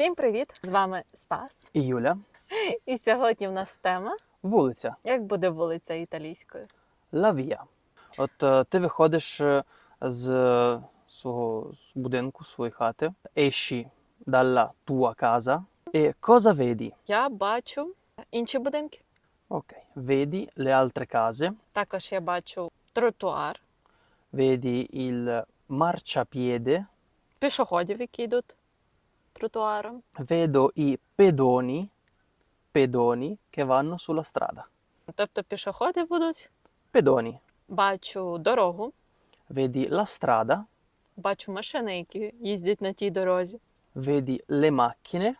Всім привіт! З вами Стас. І Юля, І сьогодні в нас тема: вулиця, як буде вулиця італійською. Via. От е, ти виходиш е, з е, свого з будинку, своєї хати, esci dalla tua casa e cosa vedi? Я бачу інші будинки. Ok, vedi le altre case, Також я бачу тротуар, vedi il marciapiede, пішоходів, які йдуть тротуаром. vedo i pedoni, pedoni che vanno sulla strada. Тобто пішоходи будуть. Pedoni, Бачу дорогу, vedi la strada, бачу машини, які їздять на тій дорозі. vedi le macchine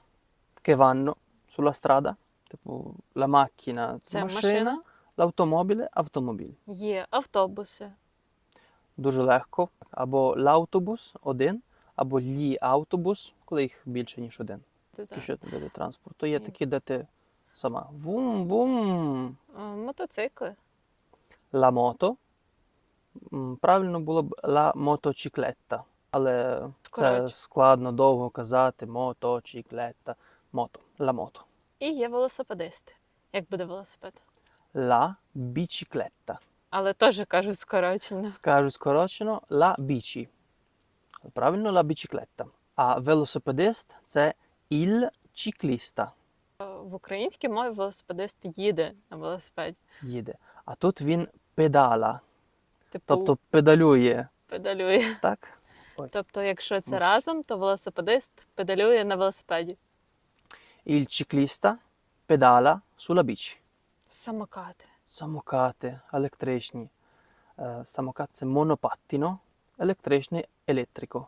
che vanno sulla strada, tipo la macchina, Це машина, машина. l'automobile, автомобіль. Є автобуси. Дуже легко. Або l'auтобус один, або лі автобус, коли їх більше, ніж один. Що види транспорту. Є такі, де ти сама вум-вум, Мотоцикли. la moto. М, Правильно було б la motocicletta, але це складно довго казати. Мотоциклета, мото, la moto. І є велосипедисти. Як буде велосипед? La bicicletta. Але теж кажуть скорочено. Скажу скорочено la bici. Правильно la bicicletta. А велосипедист це il ciclista. В українській мові велосипедист їде на велосипеді. Їде. А тут він педала, Типу, тобто педалює. педалює. Так? Ось. Тобто, якщо це Може. разом, то велосипедист педалює на велосипеді. Il ciclista pedala sulla bici. Самокати. Самокати електричні. Е, Самокат це монопаттіно, електричний електрико.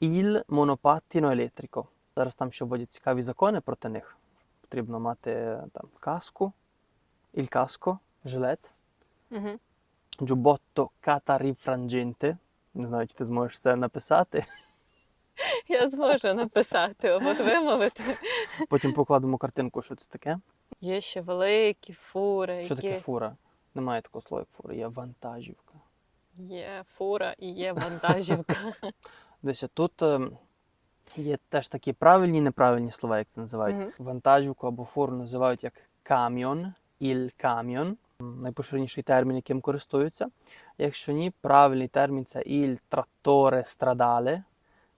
Il monopattino elettrico. Зараз там ще вводять цікаві закони проти них. Потрібно мати там каску, il casco, жилет, Угу. giubbotto catarifrangente. Не знаю, чи ти зможеш це написати. Я зможу написати або вимовити. Потім покладемо картинку, що це таке. Є ще великі фури, Що які таке фура? Немає такого слова, як фура, є вантажівка. Є фура і є вантажівка. Десь тут е, є теж такі правильні і неправильні слова, як це називають. Мгм. Вантажівку або фуру називають як camion. М, Найпоширеніший термін, яким користуються. Якщо ні, правильний термін це il trattore stradale,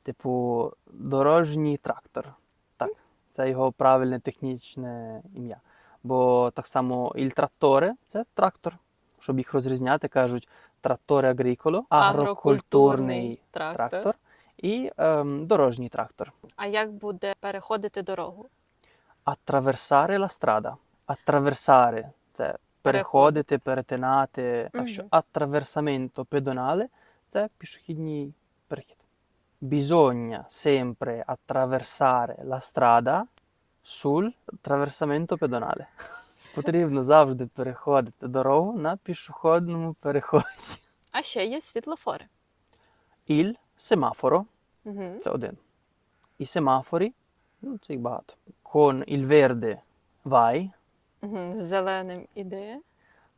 типу дорожній трактор. Так, це його правильне технічне ім'я. Бо так само il trattore – це трактор. Щоб їх розрізняти, кажуть траттore agricolo, агрокультурний трактор. трактор і ем, дорожній трактор. А як буде переходити дорогу? Attraversare la strada. Attraversare – це переходити, перетинати. Так що attraversamento pedonale – це пішохідний перехід. Bisogna sempre attraversare la strada sul traversamento pedonale. Потрібно завжди переходити дорогу на пішохідному переході. А ще є світлофори. Il semaforo Угу. Це один. І семафори, ну, це їх багато. Con il verde vai, Угу. З зеленим іде.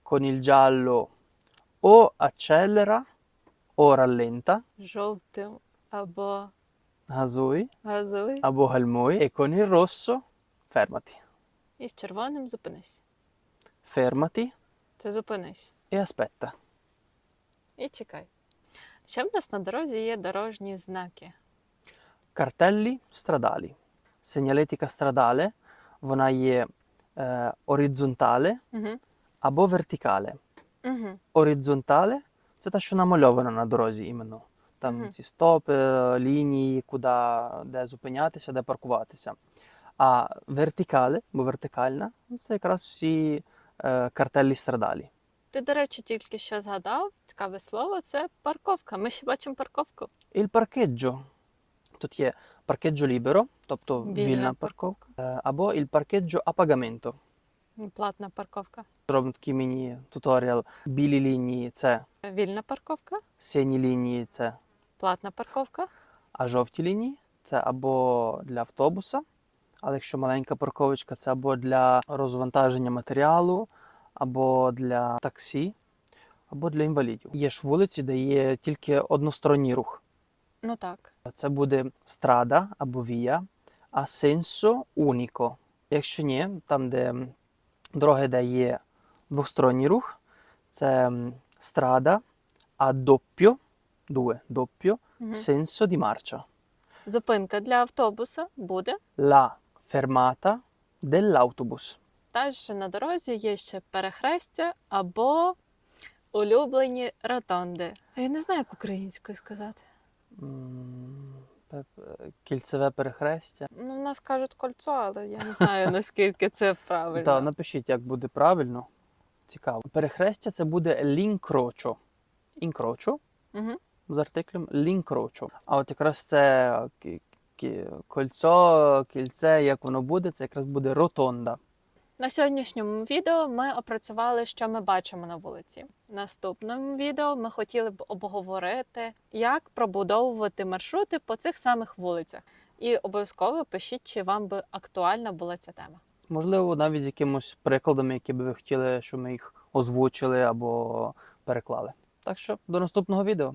con il giallo o accelera o rallenta, Жовтим або газуй газовий. або гальмуй, con il rosso fermati. І з червоним зупинись. Fermati Це зупинись. e aspetta. І чекай. Ще в нас на дорозі є дорожні знаки. Cartelli stradali. Segnaletica stradale, вона є е, оризонтале Угу. або вертикале. Угу. Оризонтале це те, що намальовано на дорозі іменно. Там Мгм. ці стопи, лінії, куди, де зупинятися, де паркуватися. А вертикале, бо вертикальна, ну, це якраз всі е, картелі страдалі. Ти, до речі, тільки що згадав цікаве слово це парковка. Ми ще бачимо парковку. Il parcheggio. Тут є паркеджо ліберо, тобто Вільна вільна парковка, е, або il parcheggio a pagamento. Платна парковка. Робимо такий міні-туторіал. Білі лінії це Вільна парковка, сині лінії це платна парковка. А жовті лінії це або для автобуса, але якщо маленька парковочка, це або для розвантаження матеріалу, або для таксі, або для інвалідів. Є ж вулиці, де є тільки односторонній рух. Ну так. Це буде страда або вія, a senso unico. Якщо ні, там, де дороги, де є двосторонній рух, це м, strada a doppio, due, doppio, Мгм. senso di. Зупинка для автобуса буде. La fermata dell'autobus. Теж на дорозі є ще перехрестя або улюблені ротонди. А Я не знаю, як українською сказати. М, пе- пе- Кільцеве перехрестя. Ну, в нас кажуть кольцо, але я не знаю, наскільки це правильно. Так, напишіть, як буде правильно. Цікаво. Перехрестя це буде l'incrocio. Інкрочо Мгм. з артиклем l'incrocio. А от якраз це кі- кольцо, кільце, як воно буде, це якраз буде ротонда. На сьогоднішньому відео ми опрацювали, що ми бачимо на вулиці. Наступному відео ми хотіли б обговорити, як пробудовувати маршрути по цих самих вулицях. І обов'язково пишіть, чи вам би актуальна була ця тема. Можливо, навіть з якимось прикладами, які би ви хотіли, щоб ми їх озвучили або переклали. Так що до наступного відео.